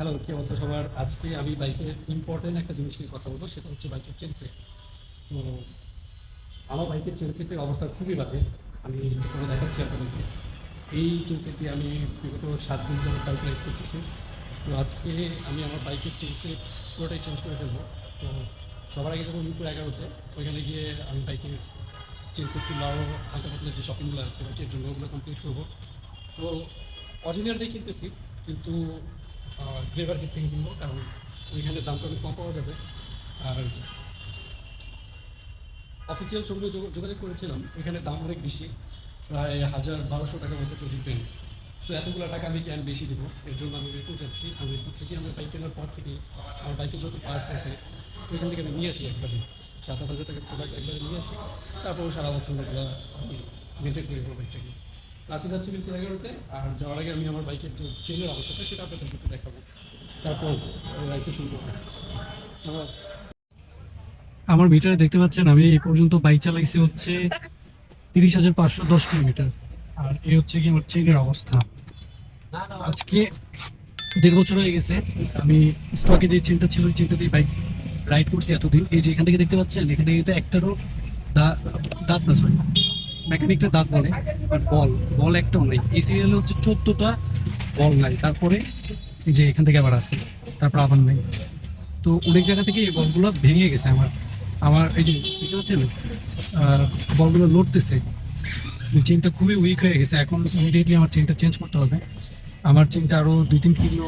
Hello, কি অবস্থা সবার? আজকে আমি বাইকের ইম্পর্টেন্ট একটা জিনিস নিয়ে কথা বলব, সেটা হচ্ছে বাইকের চেন সেট তো, আমার বাইকের চেন সেটের অবস্থা খুবই বাজে। আমি করে দেখাচ্ছি আপনাদেরকে। এই চেন সেট দিয়ে আমি বিগত সাত দিন যাবত বাইক রাইড করতেছি। তো আজকে আমি আমার বাইকের চেন সেট পুরোটাই চেঞ্জ করে ফেলব। তো, সবার আগে যখন মিরপুর এগারোতে, ওইখানে গিয়ে আমি বাইকের চেন সেট কিংবা হালকা পাতলা যে শপিংগুলো আসছে বাইকের জন্য ওগুলো কমপ্লিট করব। তো অরিজিনাল দিয়ে কিনতেছি, কিন্তু ড্রাইভারকে থেকে কিনবো, কারণ ওইখানে দামটা অনেক কম পাওয়া যাবে। আর অফিসিয়াল সঙ্গে যোগাযোগ করেছিলাম ওইখানে দাম অনেক বেশি, প্রায় হাজার বারোশো টাকার মতো তো ডিফারেন্স সো এতগুলো টাকা আমি কেন বেশি দেবো? এর জন্য আমি মিরপুর যাচ্ছি। আমি মিরপুর থেকে আমার বাইক কেনার পর থেকে আমার বাইকের যত পার্টস আছে, ওইখান থেকে আমি নিয়ে আসি একবারে। সাত হাজার টাকার প্রোডাক্ট একবারে নিয়ে আসি। তারপর সারা বছর ওগুলো মেনটেন করে বাইকটাকে কাছে যাচ্ছি মিরপুর এগারোতে আর যাওয়ার আগে আমি আমার বাইকের যে চেনের অবস্থাটা সেটা আপনাদেরকে একটু দেখাবো। তারপর রাইডটা শুরু করব। আমার মিটারে দেখতে পাচ্ছেন, আমি এই পর্যন্ত বাইক চালাইছি হচ্ছে তিরিশ হাজার পাঁচশো দশ কিলোমিটার। আর এই হচ্ছে কি আমার চেনের অবস্থা। আজকে দেড় বছর হয়ে গেছে, আমি স্টকে যে চেনটা ছিল, ওই চেনটা দিয়ে বাইক রাইড করছি এতদিন। এই যে এখান থেকে দেখতে পাচ্ছেন, এখান থেকে কিন্তু একটারও দাঁত না সরি মেকানিকটা দাঁত বলে বাট বল বল একটাও নাই এই সিরিয়ালে হচ্ছে চোদ্দটা বল নাই। তারপরে এই যে এখান থেকে আবার আসছে তারপর আবার নাই। তো অনেক জায়গা থেকে এই বলগুলো ভেঙে গেছে আমার। আমার এই যে পাচ্ছেন বলগুলো লড়তেছে। চেনটা খুবই উইক হয়ে গেছে। এখন ইমিডিয়েটলি আমার চেনটা চেঞ্জ করতে হবে। আমার চেনটা আরও দুই তিন কিলো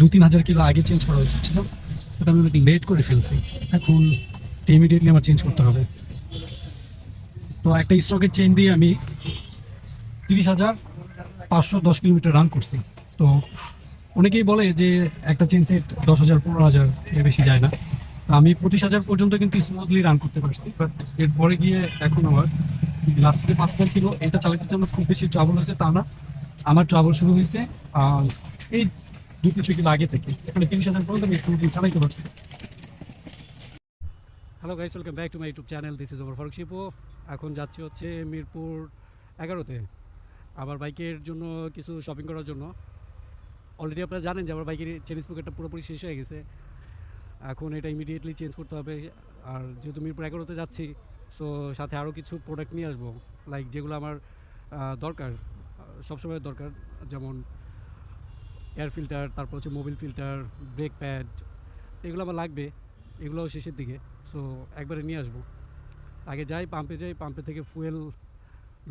দু তিন হাজার কিলো আগে চেঞ্জ করা উচিত ছিল। ওটা আমি লেট করে ফেলছি। এখন ইমিডিয়েটলি আমার চেঞ্জ করতে হবে। তো একটা স্টকের চেন দিয়ে আমি তিরিশ হাজার পাঁচশো দশ কিলোমিটার রান করছি। তো অনেকেই বলে যে একটা চেন সেট দশ হাজার, পনেরো হাজার এর বেশি যায় না। আমি পঁচিশ হাজার পর্যন্ত কিন্তু স্মুথলি রান করতে পারছি বাট এরপরে গিয়ে এখন আমার লাস্ট যে পাঁচ হাজার কিলো, এটা চালাতে আমার খুব বেশি ট্রাবল হয়েছে, তা না। আমার ট্রাবল শুরু হয়েছে এই দুই তিনশো কিলো আগে থেকে। এখানে তিরিশ হাজার পর্যন্ত আমি স্মুথলি চালাইতে পারছি। Hello guys welcome back to my YouTube channel this is over Faruk Shipu এখন যাচ্ছি হচ্ছে মিরপুর এগারোতে। আমার বাইকের জন্য কিছু শপিং করার জন্য। অলরেডি আপনারা জানেন যে আমার বাইকের চেন স্পোকেটটা পুরোপুরি শেষ হয়ে গেছে। এখন এটা ইমিডিয়েটলি চেঞ্জ করতে হবে। আর যেহেতু মিরপুর এগারোতে যাচ্ছি সো সাথে আরও কিছু প্রোডাক্ট নিয়ে আসব। লাইক যেগুলো আমার দরকার সবসময় দরকার। যেমন এয়ার ফিল্টার তারপর হচ্ছে মোবিল ফিল্টার ব্রেক প্যাড এগুলো আমার লাগবে। এগুলোও শেষের দিকে। সো একবারে নিয়ে আসব। আগে যাই পাম্পে যাই পাম্পে থেকে ফুয়েল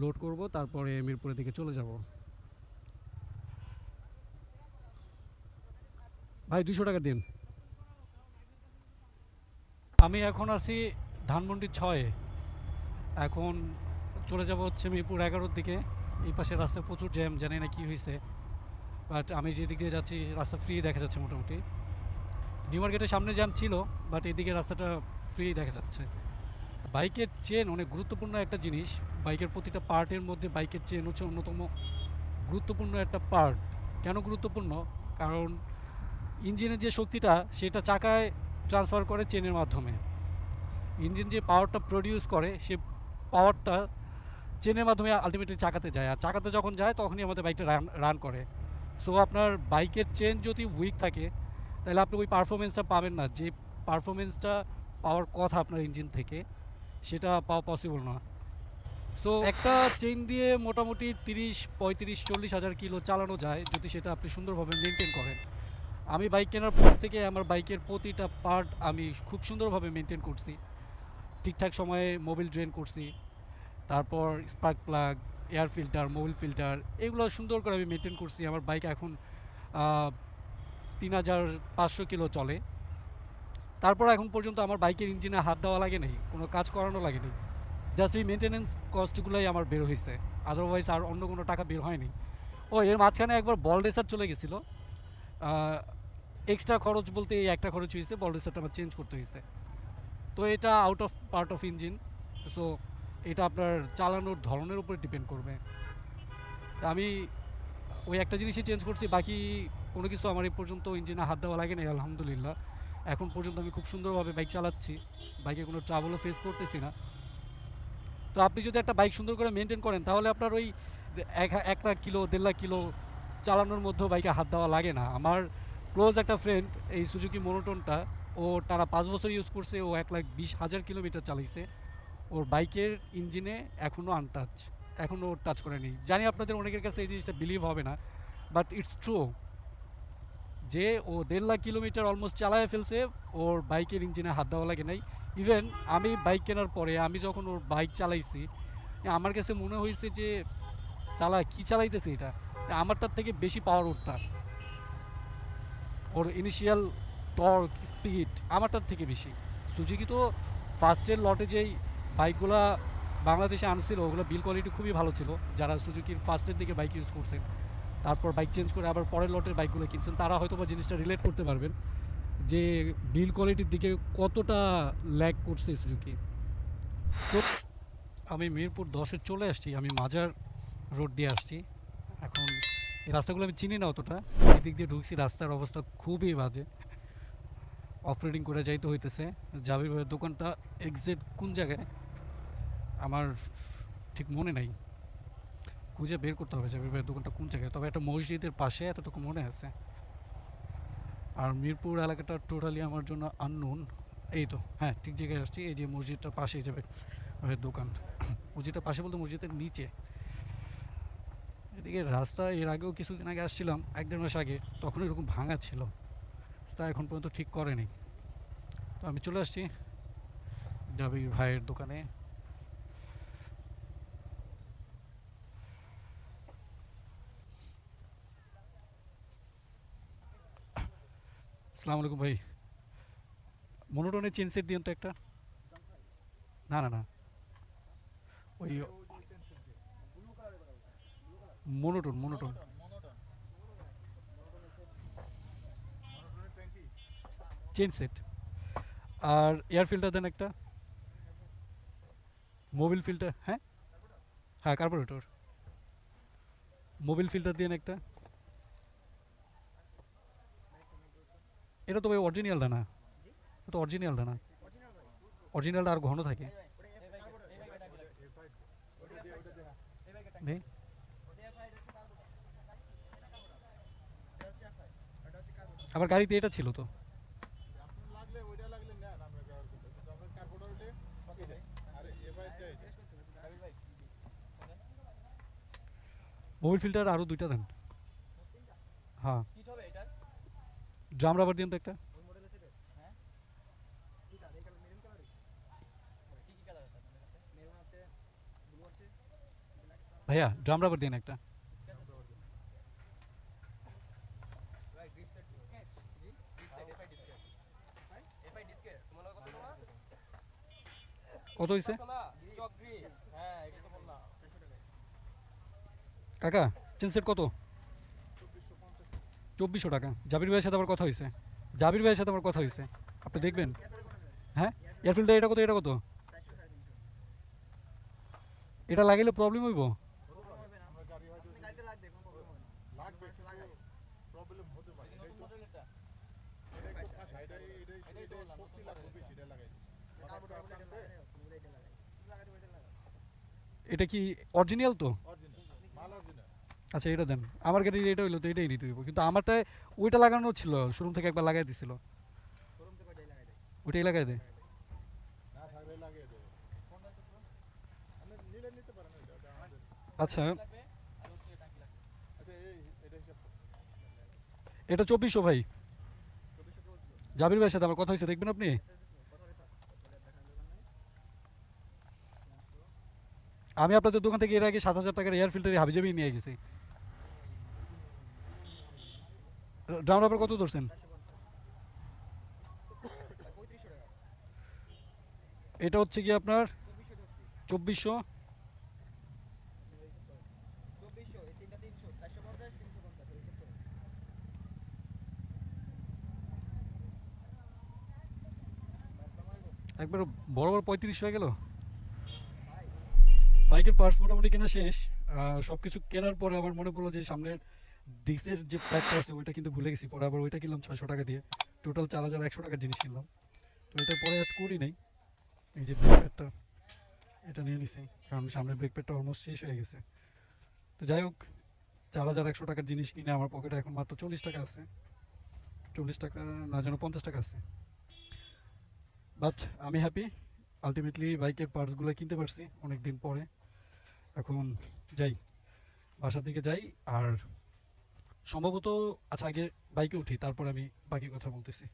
লোড করব, তারপরে মিরপুরের দিকে চলে যাব। ভাই দুশো টাকা দিন। আমি এখন আছি ধানমন্ডি ছয়ে। এখন চলে যাব হচ্ছে মিরপুর এগারোর দিকে। এই পাশে রাস্তায় প্রচুর জ্যাম, জানি না কি হয়েছে বাট আমি যেদিক দিয়ে যাচ্ছি, রাস্তা ফ্রি দেখা যাচ্ছে মোটামুটি। নিউ মার্কেটের সামনে জ্যাম ছিল, বাট এদিকে রাস্তাটা ফ্রি দেখা যাচ্ছে। বাইকের চেন অনেক গুরুত্বপূর্ণ একটা জিনিস। বাইকের প্রতিটা পার্টের মধ্যে বাইকের চেন হচ্ছে অন্যতম গুরুত্বপূর্ণ একটা পার্ট। কেন গুরুত্বপূর্ণ? কারণ ইঞ্জিনের যে শক্তিটা, সেটা চাকায় ট্রান্সফার করে চেনের মাধ্যমে। ইঞ্জিন যে পাওয়ারটা প্রডিউস করে, সে পাওয়ারটা চেনের মাধ্যমে আলটিমেটলি চাকাতে যায়। আর চাকাতে যখন যায়, তখনই আমাদের বাইকটা রান রান করে। সো আপনার বাইকের চেন যদি উইক থাকে, তাহলে আপনি ওই পারফরমেন্সটা পাবেন না। যে পারফরমেন্সটা পাওয়ার কথা আপনার ইঞ্জিন থেকে সেটা পাওয়া পসিবল না। সো একটা চেন দিয়ে মোটামুটি তিরিশ, পঁয়ত্রিশ, চল্লিশ হাজার কিলো চালানো যায় যদি সেটা আপনি সুন্দরভাবে মেনটেন করেন। আমি বাইক কেনার পর থেকে আমার বাইকের প্রতিটা পার্ট আমি খুব সুন্দরভাবে মেনটেন করছি। ঠিকঠাক সময়ে মোবিল ড্রেন করছি। তারপর spark plug air filter Mobil filter এগুলো সুন্দর করে আমি মেনটেন করছি। আমার বাইক এখন তিন হাজার পাঁচশো কিলো চলে। তারপর এখন পর্যন্ত আমার বাইকের ইঞ্জিনে হাত দেওয়া লাগে নেই, কোনো কাজ করানো লাগে লাগেনি জাস্ট এই মেনটেনেন্স কস্টগুলোই আমার বের হয়েছে আদারওয়াইজ আর অন্য কোনো টাকা বের হয়নি। ও, এর মাঝখানে একবার বল রেসার চলে গেছিল। এক্সট্রা খরচ বলতে এই একটা খরচ হয়েছে বল রেসারটা আমার চেঞ্জ করতে হয়েছে তো এটা out of part of engine so এটা আপনার চালানোর ধরনের উপরে ডিপেন্ড করবে। আমি ওই একটা জিনিসই চেঞ্জ করছি, বাকি কোনো কিছু আমার এই পর্যন্ত ইঞ্জিনে হাত দেওয়া লাগে না আলহামদুলিল্লাহ। এখন পর্যন্ত আমি খুব সুন্দরভাবে বাইক চালাচ্ছি। বাইকে কোনো ট্রাভেলও ফেস করতেছি না। তো আপনি যদি একটা বাইক সুন্দর করে মেনটেন করেন, তাহলে আপনার ওই এক এক লাখ কিলো, দেড় লাখ কিলো চালানোর মধ্যেও বাইকে হাত দেওয়া লাগে না। আমার ক্লোজ একটা ফ্রেন্ড এই সুজুকি মোনোটনটা ও টানা পাঁচ বছর ইউজ করছে, ও এক লাখ বিশ হাজার কিলোমিটার চালিয়েছে ওর বাইকের ইঞ্জিনে এখনও আনটাচ এখনও টাচ করেনি জানি আপনাদের অনেকের কাছে এই জিনিসটা বিলিভ হবে না বাট ইটস ট্রু যে ও দেড় লাখ কিলোমিটার অলমোস্ট চালায় ফেলছে, ওর বাইকের ইঞ্জিনে হাত দেওয়া লাগে নাই। ইভেন আমি বাইক কেনার পরে, আমি যখন ওর বাইক চালাইছি, আমার কাছে মনে হয়েছে যে, চালা, কি চালাইতেছে এটা? আমারটার থেকে বেশি পাওয়ার ওরটা। ওর ইনিশিয়াল টর্ক স্পিড আমারটার থেকে বেশি। সুজুকি তো ফার্স্টের লটে যেই বাইকগুলা বাংলাদেশে আনছিল, ওগুলো বিল কোয়ালিটি খুবই ভালো ছিল। যারা সুজুকির ফার্স্টের দিকে বাইক ইউজ করছেন তারপর বাইক চেঞ্জ করে আবার পরের লটের বাইকগুলো কিনছেন, তারা হয়তো বা জিনিসটা রিলেট করতে পারবেন যে বিল কোয়ালিটির দিকে কতটা ল্যাক করছে সুজুকি তো আমি মিরপুর দশে চলে আসছি, আমি মাজার রোড দিয়ে আসছি। এখন এই রাস্তাগুলো আমি চিনি না অতটা এই দিক দিয়ে ঢুকছি, রাস্তার অবস্থা খুবই বাজে। অফরোডিং করে যাইতে হইতেছে, জাবির ভাইয়ের দোকানটা এক্সাক্ট কোন জায়গায়? আমার ঠিক মনে নাই। খুঁজে বের করতে হবে জাবির ভাইয়ের দোকানটা কোন জায়গায়? তবে একটা মসজিদের পাশে এতটুকু মনে আছে। আর মিরপুর এলাকাটা টোটালি আমার জন্য আননোন এই তো হ্যাঁ ঠিক জায়গায় আসছি, এই যে মসজিদটার পাশেই যাবে ভাইয়ের দোকান। মসজিদটার পাশে বলতে মসজিদের নিচে। এদিকে রাস্তা, এর আগেও কিছুদিন আগে আসছিলাম, এক দেড় মাস আগে, তখন এরকম ভাঙা ছিল। তা এখন পর্যন্ত ঠিক করেনি। তো আমি চলে আসছি জাবির ভাইয়ের দোকানে। আসসালামু আলাইকুম ভাই। মনোটনের চেন সেট দিন তো একটা। না না না। ওই মনোটন মনোটন। Chain set. আর এয়ার ফিল্টার দেন একটা। মোবিল ফিল্টার হ্যাঁ? হ্যাঁ কার্বোরেটর। মোবিল ফিল্টার দিন একটা। এটা তো ভাই অরিজিনালটা না এটা তো অরিজিনালটা না অরিজিনালটা আর ঘন থাকে। আবার গাড়িতে এটা ছিল তো। মোবিল ফিল্টার আরও দুইটা দেন। হ্যাঁ। ড্রাম রাবার দিন তো একটা ভাইয়া ড্রাম রাবার দিন একটা কত হয়েছে কাকা চেন সেট কত চব্বিশশো টাকা। জাবির ভাইয়ের সাথে আবার কথা হয়েছে জাবির ভাইয়ের সাথে আবার কথা হয়েছে আপনি দেখবেন। হ্যাঁ? এয়ার ফিল্টার এটা কত? এটা কত? এটা লাগাইলে প্রবলেম হইব? এটা কি অরিজিনাল তো? আচ্ছা এটা দেন। আমার গাড়ির এটা হইল তো এটাই নিতে হইব। কিন্তু আমারটায় ওইটা লাগানো ছিল শোরুম থেকে একবার লাগাই দিছিল। ওইটাই লাগাই দে আচ্ছা। এটা চব্বিশশো ভাই। জাবির ভাইয়ের সাথে আমার কথা হয়েছে, দেখবেন আপনি? আমি আপনাদের দোকান থেকে এর আগে সাত হাজার টাকার এয়ার ফিল্টারে হাবিজাবি নিয়ে গেছি। ড্রাম রাবার কত ধরছেন? এটা হচ্ছে কি আপনার? চব্বিশশো। একবার বড় বড় পঁয়ত্রিশ হয়ে গেল? বাইকের পার্টস মোটামুটি কেনা শেষ। সব কিছু কেনার পরে আমার মনে পড়ল যে সামনের ডিক্সের যে প্যাকটা আছে, ওইটা কিন্তু ভুলে গেছি। পরে আবার ওইটা কিনলাম ছয়শো টাকা দিয়ে। টোটাল চার হাজার একশো টাকার জিনিস কিনলাম। তো এটা পরে অ্যাড করি নাই। এই যে ব্রেক প্যাডটা এটা নিয়ে নিছি। কারণ সামনের ব্রেক প্যাডটা অলমোস্ট শেষ হয়ে গেছে। তো যাই হোক, চার হাজার একশো টাকার জিনিস কিনে আমার পকেটে এখন মাত্র চল্লিশ টাকা আছে। চল্লিশ টাকা না যেন পঞ্চাশ টাকা আছে। বাট আমি হ্যাপি আলটিমেটলি বাইকের পার্টসগুলো কিনতে পারছি অনেক দিন পরে। এখন যাই, বাসার দিকে যাই। আর সম্ভবত আচ্ছা আগে বাইকে উঠি, তারপর আমি বাকি কথা বলতেছি।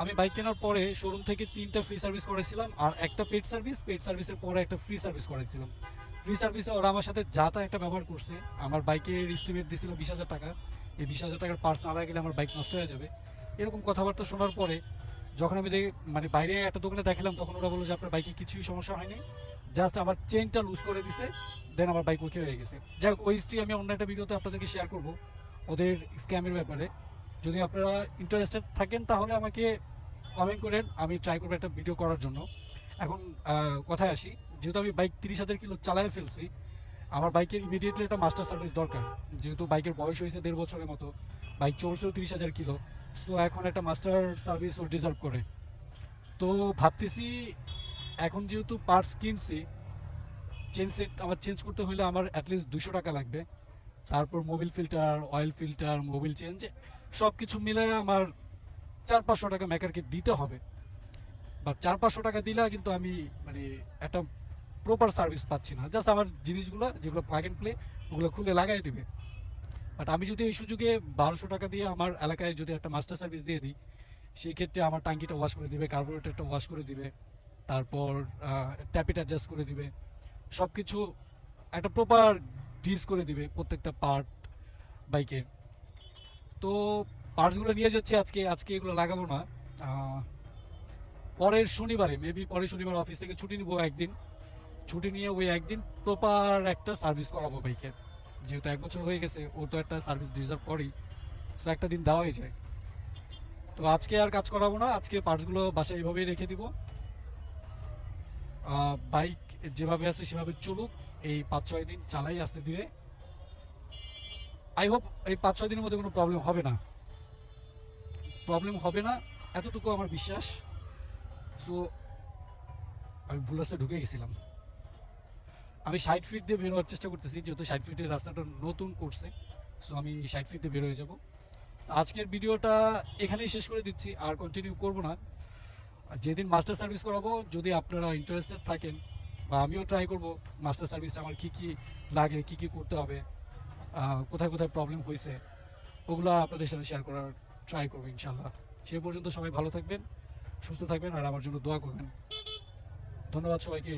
আমি বাইক কেনার পরে শোরুম থেকে তিনটা ফ্রি সার্ভিস করেছিলাম আর একটা পেড সার্ভিস পেড সার্ভিসের পরে একটা ফ্রি সার্ভিস করেছিলাম ফ্রি সার্ভিসে ওরা আমার সাথে যা তা একটা ব্যবহার করছে, আমার বাইকের এস্টিমেট দিয়েছিল বিশ হাজার টাকা। এই বিশ হাজার টাকার পার্স না গেলে আমার বাইক নষ্ট হয়ে যাবে। এরকম কথাবার্তা শোনার পরে যখন আমি দেখি মানে বাইরে একটা দোকানে দেখালাম, তখন ওরা বলল যে, আপনার বাইকে কিছুই সমস্যা হয়নি। জাস্ট আমার চেনটা লুজ করে দিছে দেন আমার বাইক ওকে হয়ে গেছে। যাই হোক ওই হিস্ট্রি আমি অন্য একটা ভিডিওতে আপনাদেরকে শেয়ার করব, ওদের স্ক্যামের ব্যাপারে। যদি আপনারা ইন্টারেস্টেড থাকেন, তাহলে আমাকে কমেন্ট করেন, আমি ট্রাই করব একটা ভিডিও করার জন্য। এখন কথায় আসি, যেহেতু আমি বাইক তিরিশ হাজার কিলো চালায় ফেলছি, আমার বাইকের ইমিডিয়েটলি একটা মাস্টার সার্ভিস দরকার। যেহেতু বাইকের বয়স হয়েছে দেড় বছরের মতো বাইক চলছেও তিরিশ হাজার কিলো সো এখন একটা মাস্টার সার্ভিস ও ডিজার্ভ করে। তো ভাবতেছি এখন যেহেতু পার্টস কিনছি চেঞ্জ সেট আমার চেঞ্জ করতে হলে আমার অ্যাটলিস্ট দুশো টাকা লাগবে। তারপর Mobil filter oil filter Mobil change সব কিছু মিলে আমার চার পাঁচশো টাকা মেকারকে দিতে হবে। বা চার পাঁচশো টাকা দিলে কিন্তু আমি মানে একটা প্রপার সার্ভিস পাচ্ছি না। জাস্ট আমার জিনিসগুলো, যেগুলো প্লাগ অ্যান্ড প্লে ওগুলো খুলে লাগাই দিবে। বাট আমি যদি এই সুযোগে বারোশো টাকা দিয়ে আমার এলাকায় যদি একটা মাস্টার সার্ভিস দিয়ে দিই সেই ক্ষেত্রে আমার টাঙ্কিটা ওয়াশ করে দিবে কার্বোরেটরটা ওয়াশ করে দিবে। তারপর ট্যাপিট অ্যাডজাস্ট করে দিবে। সব কিছু একটা প্রপার ডিস করে দিবে প্রত্যেকটা পার্ট বাইকের তো পার্টসগুলো নিয়ে যাচ্ছি আজকে আজকে এগুলো লাগাবো না। পরের শনিবারে মেবি পরের শনিবার অফিস থেকে ছুটি নিবো একদিন। ছুটি নিয়ে ওই একদিন প্রপার একটা সার্ভিস করাবো বাইকের যেহেতু এক বছর হয়ে গেছে ও তো একটা সার্ভিস ডিজার্ভ করেই তো একটা দিন দেওয়াই যায়। তো আজকে আর কাজ করাবো না, আজকে পার্টসগুলো বাসায় এইভাবেই রেখে দিব। বাইক যেভাবে আছে, সেভাবে চলুক। এই পাঁচ, ছয় দিন চালাই আসতে ধীরে। আই হোপ এই পাঁচ, ছয় দিনের মধ্যে কোনো প্রবলেম হবে না। প্রবলেম হবে না, এতটুকু আমার বিশ্বাস। সো আমি ভুল রাস্তায় ঢুকে গেছিলাম। আমি ষাট ফিট দিয়ে বের হওয়ার চেষ্টা করতেছি, যেহেতু ষাট ফিটের রাস্তাটা নতুন করছে। সো আমি ষাট ফিট দিয়ে বের হয়ে যাব। আজকের ভিডিওটা এখানেই শেষ করে দিচ্ছি, আর কন্টিনিউ করব না। যেদিন মাস্টার সার্ভিস করাবো, যদি আপনারা ইন্টারেস্টেড থাকেন, বা আমিও ট্রাই করব মাস্টার সার্ভিসে আমার কি কি লাগে, কি কি করতে হবে কোথায় কোথায় প্রবলেম হয়েছে, ওগুলো আপনাদের সাথে শেয়ার করার ট্রাই করব ইনশাল্লাহ সে পর্যন্ত সবাই ভালো থাকবেন, সুস্থ থাকবেন, আর আমার জন্য দোয়া করবেন। ধন্যবাদ সবাইকে।